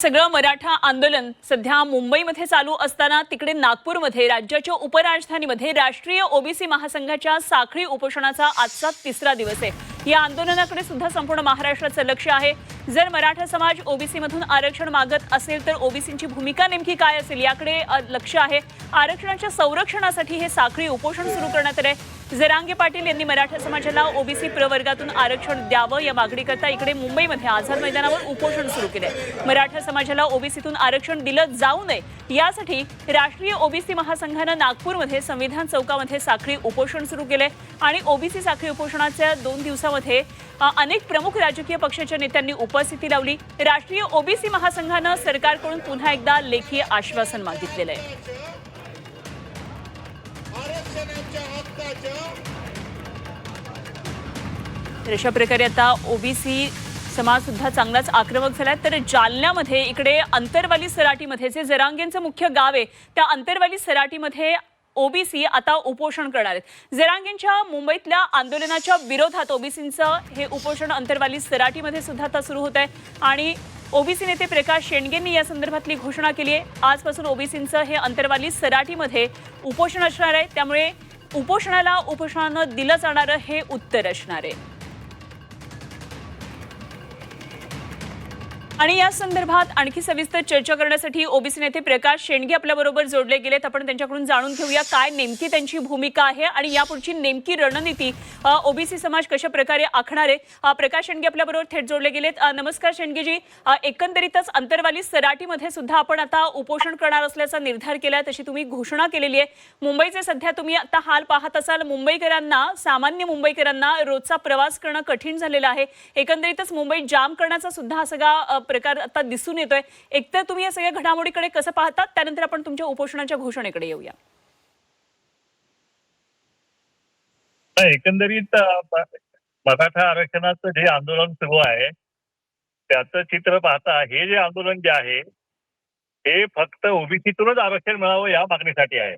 सगळं मराठा आंदोलन सध्या मुंबईमध्ये चालू असताना तिकडे नागपूरमध्ये राज्याच्या उपराजधानीमध्ये राष्ट्रीय ओबीसी महासंघाच्या साखळी उपोषणाचा आजचा तिसरा दिवस आहे. या आंदोलनाकडे सुद्धा संपूर्ण महाराष्ट्राचं लक्ष आहे. जर मराठा समाज ओबीसीमधून आरक्षण मागत असेल तर ओबीसींची भूमिका नेमकी काय असेल याकडे लक्ष आहे. आरक्षणाच्या संरक्षणासाठी हे साखळी उपोषण सुरू करण्यात आहे जरांगे पाटील यांनी मराठा समाजाला ओबीसी प्रवर्गातून आरक्षण द्यावं या मागणीकरता इकडे मुंबईमध्ये आझाद मैदानावर उपोषण सुरू केलंय. मराठा समाजाला ओबीसीतून आरक्षण दिलं जाऊ नये यासाठी राष्ट्रीय ओबीसी महासंघानं नागपूरमध्ये संविधान चौकामध्ये साखळी उपोषण सुरू केले आणि ओबीसी साखळी उपोषणाच्या दोन दिवसामध्ये अनेक प्रमुख राजकीय पक्षाच्या नेत्यांनी उपस्थिती लावली. राष्ट्रीय ओबीसी महासंघानं सरकारकडून पुन्हा एकदा लेखी आश्वासन मागितलेलं आहे. अशा प्रकारे आता ओबीसी समाज सुद्धा चांगलाच आक्रमक झालाय. तर जालन्यामध्ये इकडे अंतरवाली सराटीमध्ये जे जरांगेंचं मुख्य गाव आहे त्या अंतरवाली सराटीमध्ये ओबीसी आता उपोषण करणार आहेत. जरांगेंच्या मुंबईतल्या आंदोलनाच्या विरोधात ओबीसींचं हे उपोषण अंतरवाली सराटीमध्ये सुद्धा आता सुरू होत आहे आणि ओबीसी नेते प्रकाश शेंडगेंनी या संदर्भातली घोषणा केली आहे. आजपासून ओबीसींचं हे अंतरवाली सराटीमध्ये उपोषण असणार आहे. त्यामुळे उपोषणाला उपोषणानं दिलं जाणारं हे उत्तर असणार आहे. आणि या संदर्भात आणखी सविस्तर चर्चा करण्यासाठी ओबीसी नेते प्रकाश शेंडगे आपल्याबरोबर जोडले गेलेत. आपण त्यांच्याकडून जाणून घेऊया काय नेमकी त्यांची भूमिका आहे आणि यापुढची नेमकी रणनीती ओबीसी समाज कशा प्रकारे आखणार आहे? प्रकाश शेंडगे आपल्याबरोबर थेट जोडले गेलेत. नमस्कार शेंडगेजी. एकंदरीतच अंतरवाली सराटीमध्ये सुद्धा आपण आता उपोषण करणार असल्याचा निर्धार केला तशी तुम्ही घोषणा केलेली आहे. मुंबईचे सध्या तुम्ही आता हाल पाहत असाल मुंबईकरांना सामान्य मुंबईकरांना रोजचा प्रवास करणं कठीण झालेलं आहे. एकंदरीतच मुंबईत जाम करण्याचा सुद्धा सगळा प्रकार आता दिसून येतोय. एकतर तुम्ही या सगळ्या घडामोडीकडे कसं पाहतात त्यानंतर आपण तुमच्या उपोषणाच्या घोषणेकडे येऊया. एकंदरीत मराठा आरक्षणाचं जे आंदोलन सुरू आहे त्याचं चित्र पाहता हे जे आंदोलन जे आहे हे फक्त ओबीसीतूनच आरक्षण मिळावं या मागणीसाठी आहे.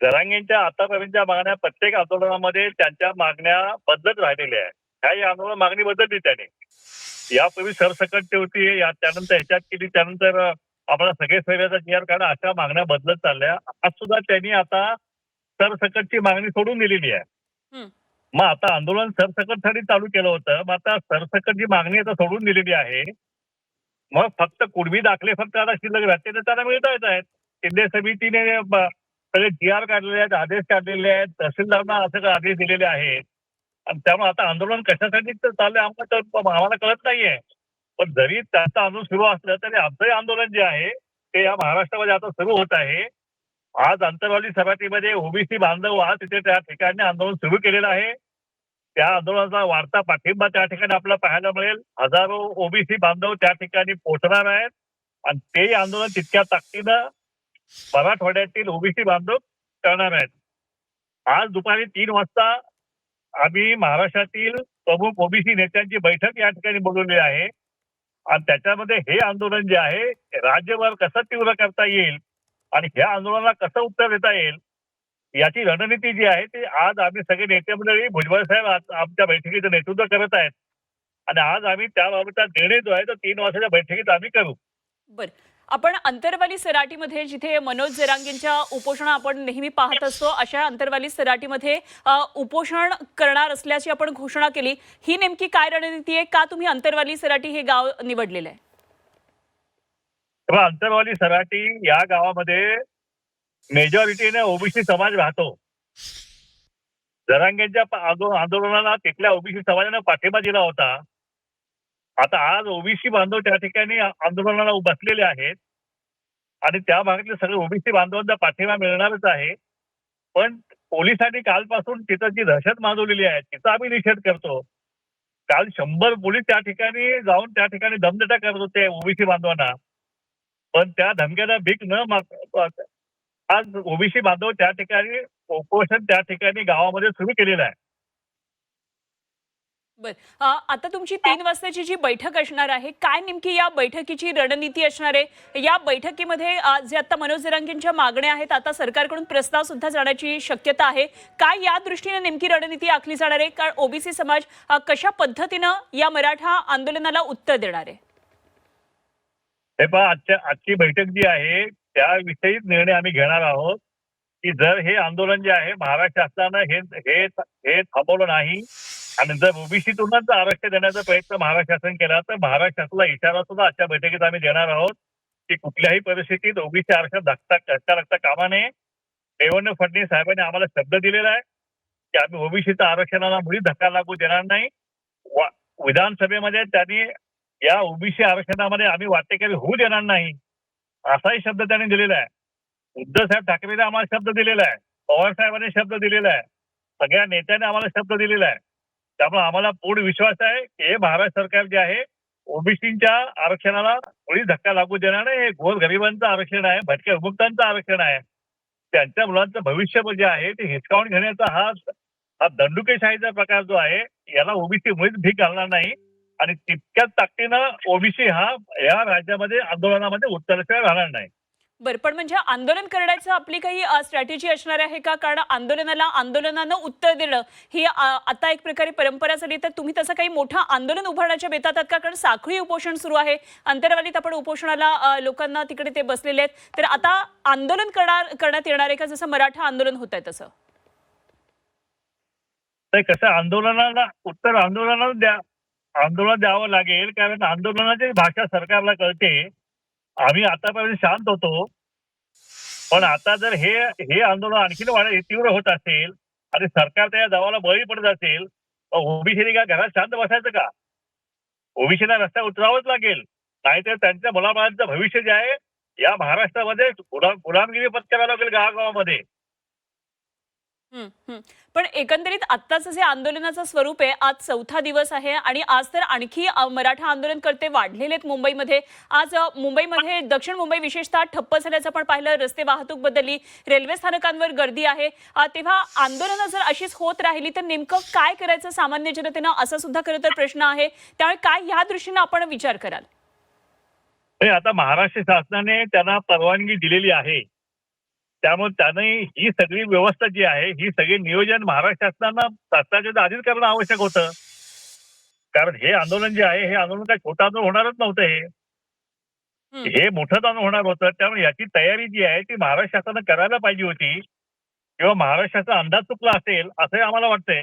जरांगेंच्या आतापर्यंतच्या मागण्या प्रत्येक आंदोलनामध्ये त्यांच्या मागण्या बदलत राहिलेल्या आहेत. ह्या आंदोलन मागणी बदलली त्याने यापूर्वी सरसकट ते होती या त्यानंतर ह्याच्यात केली त्यानंतर आम्हाला सगळे जी आर काढा अशा मागण्या बदलत चालल्या. आज सुद्धा त्यांनी आता सरसकटची मागणी सोडून दिलेली आहे. मग आता आंदोलन सरसकटसाठी चालू केलं होतं मग आता सरसकट जी मागणी आता सोडून दिलेली आहे मग फक्त कुणबी दाखले फक्त आता शिल्लक राहते तर त्यांना मिळता येत आहेत. केंद्रीय समितीने सगळे जी आर काढलेले आहेत आदेश काढलेले आहेत तहसीलदारांना असं आदेश दिलेले आहेत. त्यामुळे आता आंदोलन कशासाठी तर चाललंय आम्हाला तर आम्हाला कळत नाहीये. पण जरी त्याचं आंदोलन सुरू असलं तरी आमचंही आंदोलन जे आहे ते या महाराष्ट्रामध्ये आता सुरू होत आहे. आज अंतरवाली सराटीमध्ये ओबीसी बांधव आज तिथे त्या ठिकाणी आंदोलन सुरू केलेलं आहे. त्या आंदोलनाचा वाढता पाठिंबा त्या ठिकाणी आपल्याला पाहायला मिळेल. हजारो ओबीसी बांधव त्या ठिकाणी पोहोचणार आहेत. आणि ते आंदोलन तितक्या ताकदीनं मराठवाड्यातील ओबीसी बांधव करणार आहेत. आज दुपारी तीन वाजता आम्ही महाराष्ट्रातील प्रमुख ओबीसी नेत्यांची बैठक या ठिकाणी बोलवली आहे. आणि त्याच्यामध्ये हे आंदोलन जे आहे राज्यभर कसं तीव्र करता येईल आणि ह्या आंदोलनाला कसं उत्तर देता येईल याची रणनीती जी आहे ती आज आम्ही सगळे नेते मंडळी भुजबळ साहेब आमच्या बैठकीचं नेतृत्व करत आहेत. आणि आज आम्ही त्याबाबतचा निर्णय जो आहे तो तीन वाजताच्या बैठकीत आम्ही करू. बरं. आपण अंतरवाली सराटीमध्ये जिथे मनोज जरांगींच्या उपोषण आपण नेहमी पाहत असतो अशा अंतरवाली सराटीमध्ये उपोषण करणार असल्याची आपण घोषणा केली. ही नेमकी काय रणनीती आहे? का तुम्ही अंतरवाली सराटी हे गाव निवडलेलं आहे? अंतरवाली सराटी या गावामध्ये मेजॉरिटीने ओबीसी समाज राहतो. जरांगेंच्या आंदोलनाला तिथल्या ओबीसी समाजाने पाठिंबा दिला होता. आता आज ओबीसी बांधव त्या ठिकाणी आंदोलनाला बसलेले आहेत. आणि त्या भागातले सगळे ओबीसी बांधवांचा पाठिंबा मिळणारच आहे. पण पोलिसांनी कालपासून तिथं जी दहशत माजवलेली आहे तिचा आम्ही निषेध करतो. काल शंभर पोलीस त्या ठिकाणी जाऊन त्या ठिकाणी दमदटा करत होते ओबीसी बांधवांना. पण त्या धमक्याला भीक न माग आज ओबीसी बांधव त्या ठिकाणी उपोषण त्या ठिकाणी गावामध्ये सुरू केलेलं आहे. बर. आता तुमची तीन वाजताची जी बैठक असणार आहे काय नेमकी या बैठकीची रणनीती असणार आहे? या बैठकीमध्ये जे आता मनोज जरांगेंच्या मागण्या आहेत आता सरकारकडून प्रस्ताव सुद्धा जाण्याची शक्यता आहे. काय या दृष्टीने नेमकी रणनीती आखली जाणार आहे? कारण ओबीसी समाज कशा पद्धतीनं या मराठा आंदोलनाला उत्तर देणार आहे? हे पहा आजच्या आजची बैठक जी आहे त्याविषयी निर्णय आम्ही घेणार आहोत. की जर हे आंदोलन जे आहे महाराष्ट्र शासनानं हे हे हे थांबवलं नाही आणि जर ओबीसीतूनच आरक्षण देण्याचा प्रयत्न महाराष्ट्र शासन केला तर महाराष्ट्र शासनाला इशारा सुद्धा आजच्या बैठकीत आम्ही देणार आहोत की कुठल्याही परिस्थितीत ओबीसी आरक्षण धक्का धक्का लागता कामा नये देवेंद्र फडणवीस साहेबांनी आम्हाला शब्द दिलेला आहे की आम्ही ओबीसीच्या आरक्षणाला मुळीच धक्का लागू देणार नाही. विधानसभेमध्ये त्यांनी या ओबीसी आरक्षणामध्ये आम्ही वाटेकरी होऊ देणार नाही असाही शब्द त्यांनी दिलेला आहे. उद्धव साहेब ठाकरेने आम्हाला शब्द दिलेला आहे. पवार साहेबांनी शब्द दिलेला आहे. सगळ्या नेत्यांनी आम्हाला शब्द दिलेला आहे. त्यामुळे आम्हाला पूर्ण विश्वास आहे की हे महाराष्ट्र सरकार जे आहे ओबीसीच्या आरक्षणाला कोणी धक्का लागू देणार नाही हे घोर गरिबांचं आरक्षण आहे भटक्या विमुक्तांचं आरक्षण आहे. त्यांच्या मुलांचं भविष्य जे आहे ते हिसकावून घेण्याचा हा हा दंडुकेशाहीचा प्रकार जो आहे याला ओबीसी मुळीच भीक घालणार नाही. आणि तितक्याच ताकदीनं ओबीसी हा या राज्यामध्ये आंदोलनामध्ये उत्तरशिवाय राहणार नाही. बरं पण म्हणजे आंदोलन करण्याचं आपली काही स्ट्रॅटेजी असणार आहे का? कारण आंदोलनाला आंदोलनानं उत्तर देणं ही आता एक प्रकारे परंपरा झाली तर तुम्ही तसं काही मोठं आंदोलन उभारण्याच्या बेतात का? कारण साखळी उपोषण सुरू आहे. अंतरवालीत आपण उपोषणाला लोकांना तिकडे ते बसलेले आहेत. तर आता आंदोलन करणार करण्यात येणार आहे का? जसं मराठा आंदोलन होत आहे तसं कसं आंदोलनाला उत्तर आंदोलनाला द्या आंदोलन द्यावं लागेल. कारण आंदोलनाची भाषा सरकारला कळते. आम्ही आतापर्यंत शांत होतो. पण आता जर हे हे आंदोलन आणखीन वाढ तीव्र होत असेल आणि सरकार त्या दबावाला बळी पडत असेल ओबीसीने का घरात शांत बसायचं का? ओबीसीला रस्त्यावर उतरावंच लागेल. नाहीतर त्यांच्या मुलाबाळांचं भविष्य जे आहे या महाराष्ट्रामध्ये गुलामगिरी पत्करावं लागेल गावागावामध्ये. हम्म हम्म. पण एकंदरीत आत्ताचं जे आंदोलनाचं स्वरूप आहे आज चौथा दिवस आहे आणि आज तर आणखी अ, मराठा आंदोलनकर्ते वाढलेले आहेत मुंबईमध्ये. आज अ, मुंबईमध्ये दक्षिण मुंबई विशेषतः ठप्प झाल्याचं आपण पाहिलं. रस्ते वाहतूक बदलली रेल्वे स्थानकांवर गर्दी आहे. अ, तेव्हा आंदोलनं जर अशीच होत राहिली तर नेमकं काय करायचं सामान्य जनतेनं? असा सुद्धा खरं तर प्रश्न आहे. त्यामुळे काय या दृष्टीनं आपण विचार कराल? आता महाराष्ट्र शासनाने त्यांना परवानगी दिलेली आहे. त्यामुळे त्याने ही सगळी व्यवस्था जी आहे ही सगळी नियोजन महाराष्ट्र शासनानं शासनाच्या आधीच करणं आवश्यक होतं. कारण हे आंदोलन जे आहे हे आंदोलन काही छोटं आंदोलन होणारच नव्हतं हे. हं. हे मोठं आंदोलन होणार होतं त्यामुळे याची तयारी जी आहे ती महाराष्ट्र शासनानं करायला पाहिजे होती. किंवा महाराष्ट्राचा अंदाज चुकला असेल असंही आम्हाला वाटतंय.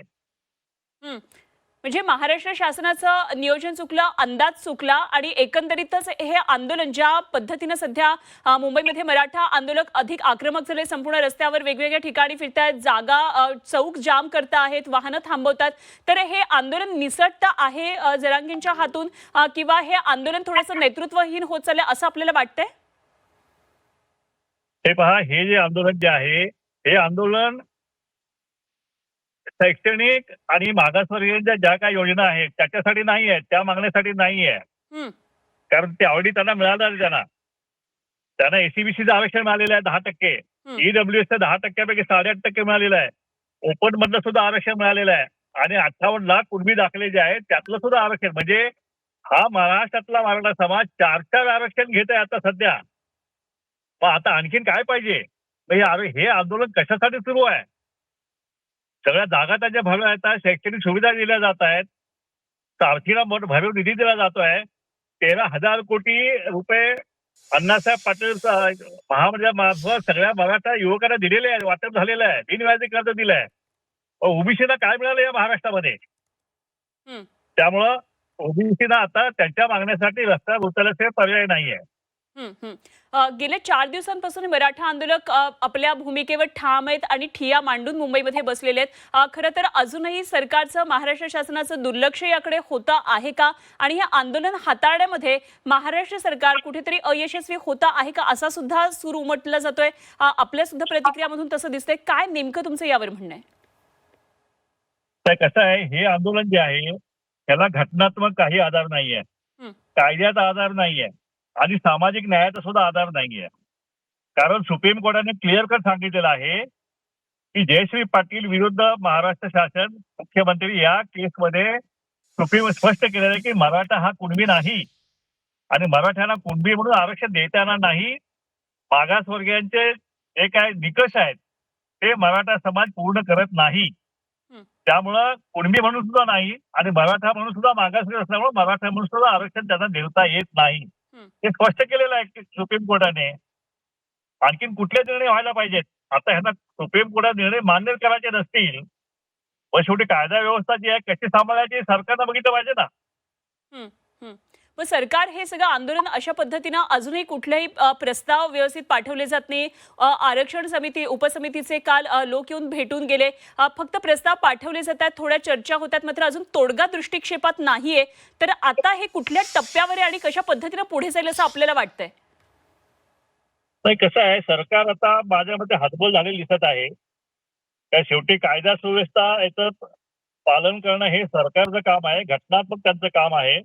म्हणजे महाराष्ट्र शासनाचं नियोजन चुकलं अंदाज चुकला आणि एकंदरीतच हे आंदोलन ज्या पद्धतीनं सध्या मुंबईमध्ये मराठा आंदोलक अधिक आक्रमक झाले संपूर्ण रस्त्यावर वेगवेगळ्या ठिकाणी फिरतायत जागा चौक जाम करता आहेत वाहनं थांबवतात. तर हे आंदोलन निसटतं आहे जरांगींच्या हातून किंवा हे आंदोलन थोडंसं नेतृत्वहीन होत चाललंय असं आपल्याला वाटतंय? हे पहा हे जे आंदोलन जे आहे हे आंदोलन शैक्षणिक आणि मागासवर्गीयांच्या ज्या काही योजना आहेत त्याच्यासाठी नाही आहेत त्या मागण्यासाठी नाही आहे हं, कारण ते ऑलरेडी त्यांना मिळालं त्यांना. त्यांना एसीबीसीचं आरक्षण मिळालेलं आहे दहा टक्के. ईडब्ल्यूएसचं दहा टक्क्यापैकी साडेआठ टक्के मिळालेलं आहे. ओपन मधलं सुद्धा आरक्षण मिळालेलं आहे. आणि अठ्ठावन्न लाख कुणबी दाखले जे आहेत त्यातलं सुद्धा आरक्षण. म्हणजे हा महाराष्ट्रातला मराठा समाज चार चार आरक्षण घेत आहे आता सध्या. मग आता आणखीन काय पाहिजे? हे आंदोलन कशासाठी सुरू आहे? सगळ्या जागा त्यांच्या भरल्या येतात शैक्षणिक सुविधा दिल्या जात आहेत. सारथीला मोठ भरीव निधी दिला जातोय. तेरा हजार कोटी रुपये अण्णासाहेब पाटील स- महामंडळा मार्फत सगळ्या मराठा युवकांना दिलेले आहे वाटप झालेलं आहे बिनव्याजी कर्ज दिलंय ओबीसीला काय मिळालं या महाराष्ट्रामध्ये. त्यामुळं ओबीसीला आता त्यांच्या मागण्यासाठी रस्त्यावर उतरल्याशिवाय पर्याय नाहीये. गेल्या चार दिवसांपासून मराठा आंदोलक आपल्या भूमिकेवर ठाम आहेत आणि ठिया मांडून मुंबईमध्ये बसलेले आहेत. खरं तर अजूनही सरकारचं महाराष्ट्र शासनाचं दुर्लक्ष याकडे होतं आहे का? आणि हे आंदोलन हाताळण्यामध्ये महाराष्ट्र सरकार कुठेतरी अयशस्वी होतं आहे का? असा सुद्धा सूर उमटला जातोय. आपल्या सुद्धा प्रतिक्रियामधून तसं दिसतंय. काय नेमकं तुमचं यावर म्हणणं आहे? कसं आहे? हे आंदोलन जे आहे त्याला घटनात्मक काही आधार नाहीये. कायद्याचा आधार नाहीये. आणि सामाजिक न्यायाचा सुद्धा आधार नाहीये. कारण सुप्रीम कोर्टाने क्लिअर कट सांगितलेलं आहे की जयश्री पाटील विरुद्ध महाराष्ट्र शासन मुख्यमंत्री या केसमध्ये सुप्रीम स्पष्ट केलेलं आहे की मराठा हा कुणबी नाही. आणि मराठ्यांना कुणबी म्हणून आरक्षण देता येणार नाही मागासवर्गीयांचे जे काय निकष आहेत ते मराठा समाज पूर्ण करत नाही. त्यामुळं कुणबी म्हणून सुद्धा नाही आणि मराठा म्हणून सुद्धा मागासवर्गीय असल्यामुळे मराठा म्हणून सुद्धा आरक्षण त्यांना देता येत नाही. हं. स्पष्ट केलेलं आहे की सुप्रीम कोर्टाने आणखीन कुठले निर्णय व्हायला पाहिजेत? आता ह्यांना सुप्रीम कोर्टात निर्णय मान्य करायचे नसतील पण शेवटी कायदा व्यवस्था जी आहे कशी सांभाळायची सरकारनं बघितलं पाहिजे ना. मग सरकार हे सगळं आंदोलन अशा पद्धतीनं अजूनही कुठलेही प्रस्ताव व्यवस्थित पाठवले जात नाही. आरक्षण समिती उपसमितीचे काल लोक येऊन भेटून गेले. फक्त प्रस्ताव पाठवले जातात थोड्या चर्चा होतात मात्र अजून तोडगा दृष्टिक्षेपात नाहीये. तर आता हे कुठल्या टप्प्यावर आहे आणि कशा पद्धतीनं पुढे जाईल असं आपल्याला वाटतंय? नाही कसं आहे सरकार आता माझ्या मते हातबोल झालेली दिसत आहे. त्या शेवटी कायदा सुव्यवस्था याचं पालन करणं हे सरकारचं काम आहे घटनात्मक त्यांचं काम आहे.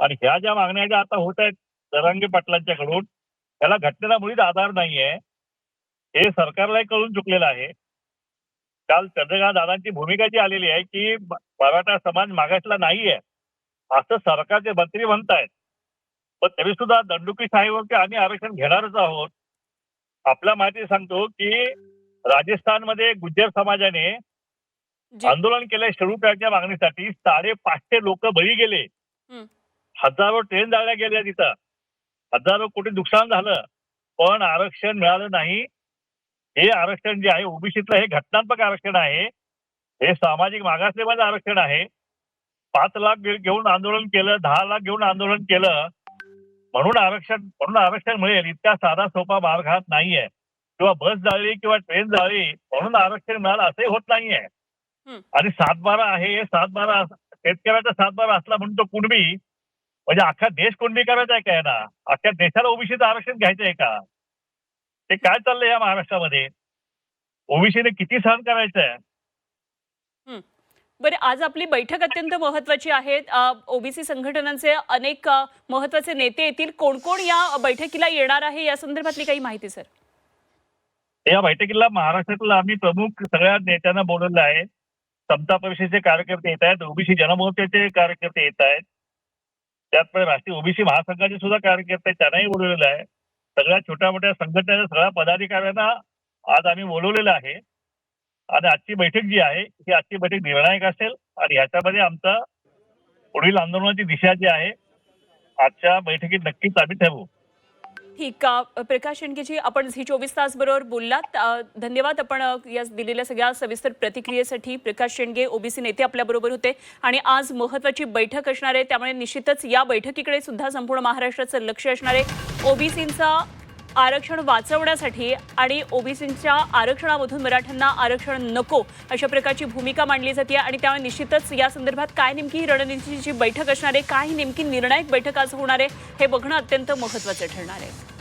आणि ह्या ज्या मागण्या ज्या आता होत आहेत जरांगे पाटलांच्याकडून त्याला घटनेला मुळीच आधार नाहीये. हे सरकारलाही कळून चुकलेलं आहे. काल चंद्रकांत दादांची भूमिका जी आलेली आहे की मराठा समाज मागासला नाहीये. असं सरकारचे मंत्री म्हणतायत. पण तरी सुद्धा दंडुकीशाहीवरती आम्ही आरक्षण घेणारच आहोत. आपल्या माहिती सांगतो की राजस्थानमध्ये गुज्जर समाजाने. आंदोलन केलंय शेड्यूल ट्राईबच्या मागणीसाठी साडेपाचशे लोक बळी गेले. हजारो ट्रेन जाळल्या गेल्या तिथं. हजारो कोटी नुकसान झालं. पण आरक्षण मिळालं नाही. हे आरक्षण जे आहे ओबीसीतलं हे घटनात्मक आरक्षण आहे. हे सामाजिक मागासलेवाचं आरक्षण आहे. पाच लाख घेऊन आंदोलन केलं दहा लाख घेऊन आंदोलन केलं. म्हणून आरक्षण म्हणून आरक्षण मिळेल इतका साधा सोपा मार्ग हा नाहीये. किंवा बस जाळली किंवा ट्रेन जाळली म्हणून आरक्षण मिळालं असंही होत नाहीये. आणि सातबारा आहे हे सातबारा शेतकऱ्याचा सातबारा असला म्हणून तो कुणबी म्हणजे अख्खा देश कुणबी करायचा आहे काय ना? अख्ख्या देशाला ओबीसीचं आरक्षण घ्यायचं आहे का? ते काय चाललंय या महाराष्ट्रामध्ये? ओबीसीने किती सहन करायचं आहे बरं आज आपली बैठक अत्यंत महत्वाची आहे ओबीसी संघटनांचे अनेक महत्त्वाचे नेते येतील. कोण कोण या बैठकीला येणार आहे? या संदर्भातली काही माहिती सर. या बैठकीला महाराष्ट्रातलं आम्ही प्रमुख सगळ्या नेत्यांना बोलवलं आहे. समता परिषदेचे कार्यकर्ते येत आहेत. ओबीसी जनमोर्चाचे कार्यकर्ते येत आहेत. त्याचप्रमाणे राष्ट्रीय ओबीसी महासंघाचे सुद्धा कार्यकर्ते त्यांनाही बोलवलेलं आहे. सगळ्या छोट्या मोठ्या संघटनेच्या सगळ्या पदाधिकाऱ्यांना आज आम्ही बोलवलेलं आहे. आणि आजची बैठक जी आहे ही आजची बैठक निर्णायक असेल आणि ह्याच्यामध्ये आमचा पुढील आंदोलनाची दिशा जी आहे आजच्या बैठकीत नक्कीच आम्ही ठरवू ठीक प्रकाश शेंडकेजी आपण झी चोवीस तास बरोबर बोललात धन्यवाद आपण या दिलेल्या सगळ्या सविस्तर प्रतिक्रियेसाठी प्रकाश शेंडगे ओबीसी नेते आपल्याबरोबर होते. आणि आज महत्वाची बैठक असणार आहे त्यामुळे निश्चितच या बैठकीकडे सुद्धा संपूर्ण महाराष्ट्राचं लक्ष असणार आहे. ओबीसींचा आरक्षण वाचवण्यासाठी आणि ओबीसींच्या आरक्षणामधून मराठ्यांना आरक्षण नको अशा प्रकारची भूमिका मांडली जाते आणि त्यामुळे निश्चितच या संदर्भात काय नेमकी ही रणनीतीची बैठक असणार आहे काय नेमकी निर्णायक बैठक आज होणार आहे हे बघणं अत्यंत महत्त्वाचं ठरणार आहे.